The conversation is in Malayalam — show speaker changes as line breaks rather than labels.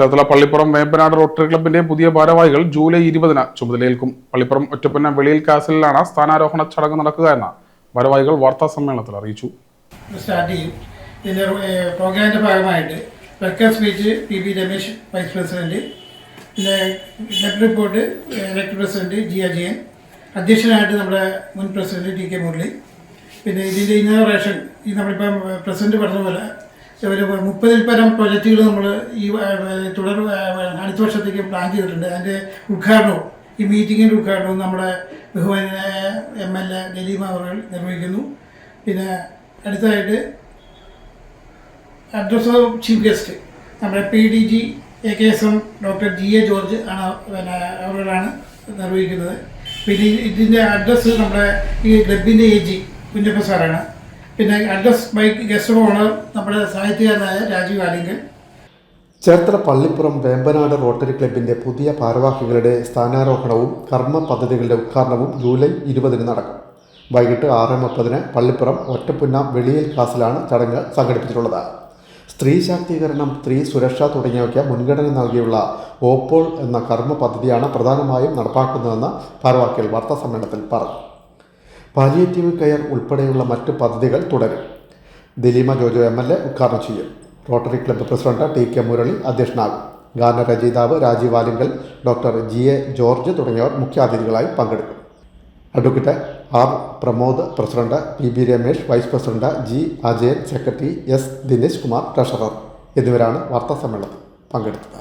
ചേർത്തല പള്ളിപ്പുറം വേമ്പനാട് റോട്ടറി ക്ലബിന്റെ പുതിയ ഭാരവാഹികൾ ജൂലൈ ഇരുപതിന് ചുമതലയേൽക്കും. പള്ളിപ്പുറം ഒറ്റപ്പന്ന വെളിയിൽ കാസലിലാണ് സ്ഥാനാരോഹണ ചടങ്ങ് നടക്കുക എന്ന് ഭാരവാഹികൾ വാർത്താ സമ്മേളനത്തിൽ അറിയിച്ചു.
പ്രോഗ്രാമിന്റെ ഭാഗമായിട്ട് welcome speech P B Ramesh vice president പിന്നെ deputy report elect president G Ajayan അധ്യക്ഷനായിട്ട് നമ്മുടെ മുൻ പ്രസിഡന്റ് ടി കെ മുരളി പിന്നെ ഇതിന്റെ ഇന്നോവറേഷൻ ഈ നമ്മളിപ്പം പ്രസിഡന്റ് പറഞ്ഞ പോലെ ഒരു മുപ്പതിൽ പരം പ്രൊജക്റ്റുകൾ നമ്മൾ ഈ തുടർ അടുത്ത വർഷത്തേക്ക് പ്ലാൻ ചെയ്തിട്ടുണ്ട്. അതിന്റെ ഉദ്ഘാടനവും ഈ മീറ്റിങ്ങിന്റെ ഉദ്ഘാടനവും നമ്മുടെ ബഹുമാന എം എൽ എ ദലീമ അവർ നിർവഹിക്കുന്നു. പിന്നെ അടുത്തതായിട്ട് അഡ്രസ് ഓഫ് ചീഫ് ഗസ്റ്റ് നമ്മുടെ P D G A K S M doctor G A George ആണ് പിന്നെ അവരോടാണ് നിർവഹിക്കുന്നത്. പിന്നെ ഇതിന്റെ അഡ്രസ്സ് നമ്മുടെ ഈ ക്ലബിന്റെ എ ജി കുഞ്ഞപ്പ സാറാണ്. പിന്നെ അഡ്രസ് ബൈ ഗസ്റ്റ് ഓണർ നമ്മുടെ സാഹിത്യകാരനായ രാജീവ് ആലിംഗൻ.
ചേർത്തല പള്ളിപ്പുറം വേമ്പനാട് റോട്ടറി ക്ലബിന്റെ പുതിയ ഭാരവാഹികളുടെ സ്ഥാനാരോഹണവും കർമ്മ പദ്ധതികളുടെ ഉദ്ഘാടനവും ജൂലൈ ഇരുപതിന് നടക്കും. വൈകിട്ട് ആറ് മുപ്പതിന് പള്ളിപ്പുറം ഒറ്റപ്പുന്ന വെളിയിൽ ക്ലാസ്സിലാണ് ചടങ്ങ് സംഘടിപ്പിച്ചിട്ടുള്ളത്. സ്ത്രീ ശാക്തീകരണം സ്ത്രീ സുരക്ഷ തുടങ്ങിയവയ്ക്ക് മുൻഗണന നൽകിയുള്ള ഓപ്പോൾ എന്ന കർമ്മ പദ്ധതിയാണ് പ്രധാനമായും നടപ്പാക്കുന്നതെന്ന് ഭാരവാഹികൾ വാർത്താ സമ്മേളനത്തിൽ പറഞ്ഞു. പാലിയേറ്റീവ് കെയർ ഉൾപ്പെടെയുള്ള മറ്റ് പദ്ധതികൾ തുടരും. Daleema Jojo M L A ഉദ്ഘാടനം ചെയ്യും. Rotary club president T K Murali അധ്യക്ഷനാകും. ഗാനരചയിതാവ് Rajeev Alingal doctor G A George തുടങ്ങിയവർ മുഖ്യാതിഥികളായി പങ്കെടുക്കും. Advocate R Pramod president P B Ramesh vice president G Ajayan secretary S Dinesh Kumar treasurer എന്നിവരാണ് വാർത്താ സമ്മേളനത്തിൽ പങ്കെടുത്തത്.